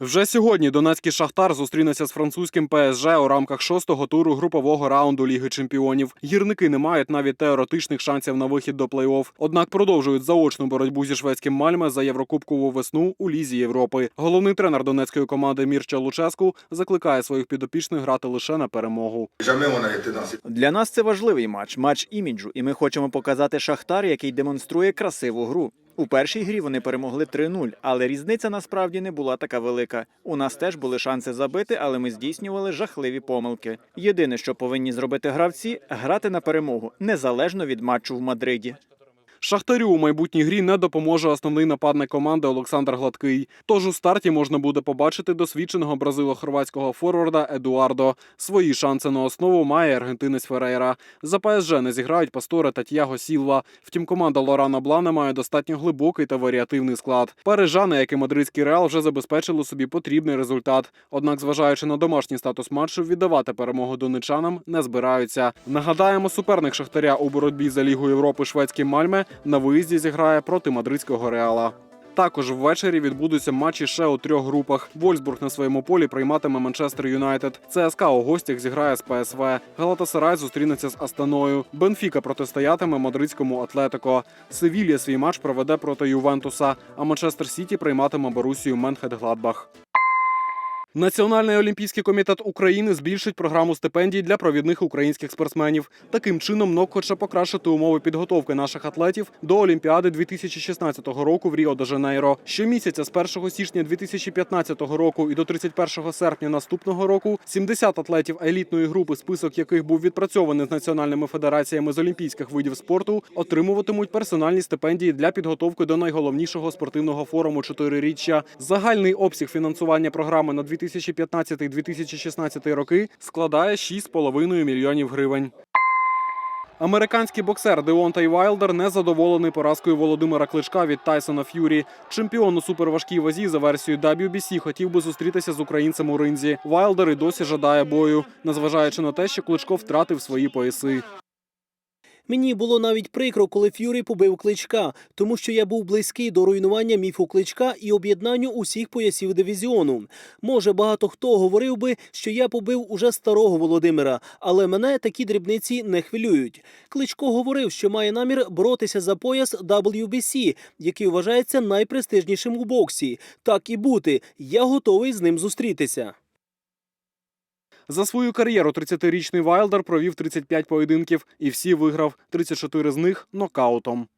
Вже сьогодні Донецький Шахтар зустрінеться з французьким ПСЖ у рамках шостого туру групового раунду Ліги Чемпіонів. Гірники не мають навіть теоретичних шансів на вихід до плей-офф. Однак продовжують заочну боротьбу зі шведським Мальме за єврокубкову весну у Лізі Європи. Головний тренер донецької команди Мірча Луческу закликає своїх підопічних грати лише на перемогу. Для нас це важливий матч, матч іміджу, і ми хочемо показати Шахтар, який демонструє красиву гру. У першій грі вони перемогли 3-0, але різниця насправді не була така велика. У нас теж були шанси забити, але ми здійснювали жахливі помилки. Єдине, що повинні зробити гравці грати на перемогу, незалежно від матчу в Мадриді. Шахтарю у майбутній грі не допоможе основний нападник команди Олександр Гладкий. Тож у старті можна буде побачити досвідченого бразило-хорватського форварда Едуардо. Свої шанси на основу має аргентинець Ферейра. За ПСЖ не зіграють Пасторе та Т'яго Сілва. Втім, команда Лорана Блана має достатньо глибокий та варіативний склад. Парижани, як і мадридський реал, вже забезпечили собі потрібний результат. Однак, зважаючи на домашній статус матчу, віддавати перемогу донечанам не збираються. Нагадаємо, суперник Шахтаря у боротьбі за Лігу Європи шведський Мальме на виїзді зіграє проти мадридського реала. Також ввечері відбудуться матчі ще у трьох групах. Вольсбург на своєму полі прийматиме Манчестер Юнайтед. ЦСКА у гостях зіграє з ПСВ. Галатасарай зустрінеться з Астаною. Бенфіка протистоятиме мадридському Атлетико. Севілья свій матч проведе проти Ювентуса. А Манчестер Сіті прийматиме Борусію Менхед-Гладбах. Національний олімпійський комітет України збільшить програму стипендій для провідних українських спортсменів. Таким чином НОК хоче покращити умови підготовки наших атлетів до Олімпіади 2016 року в Ріо де Жанейро. Щомісяця з 1 січня 2015 року і до 31 серпня наступного року 70 атлетів елітної групи, список яких був відпрацьований з національними федераціями з олімпійських видів спорту, отримуватимуть персональні стипендії для підготовки до найголовнішого спортивного форуму чотириріччя. Загальний обсяг фінансування програми на 2015-2016 роки складає 6,5 мільйонів гривень. Американський боксер Деонтай Вайлдер не задоволений поразкою Володимира Кличка від Тайсона Ф'юрі. Чемпіон у суперважкій вазі за версією WBC хотів би зустрітися з українцем у ринзі. Вайлдер і досі жадає бою, незважаючи на те, що Кличко втратив свої пояси. Мені було навіть прикро, коли Ф'юрі побив кличка, тому що я був близький до руйнування міфу кличка і об'єднанню усіх поясів дивізіону. Може, багато хто говорив би, що я побив уже старого Володимира, але мене такі дрібниці не хвилюють. Кличко говорив, що має намір боротися за пояс WBC, який вважається найпрестижнішим у боксі. Так і бути, я готовий з ним зустрітися. За свою кар'єру 30-річний Вайлдер провів 35 поєдинків і всі виграв 34 з них нокаутом.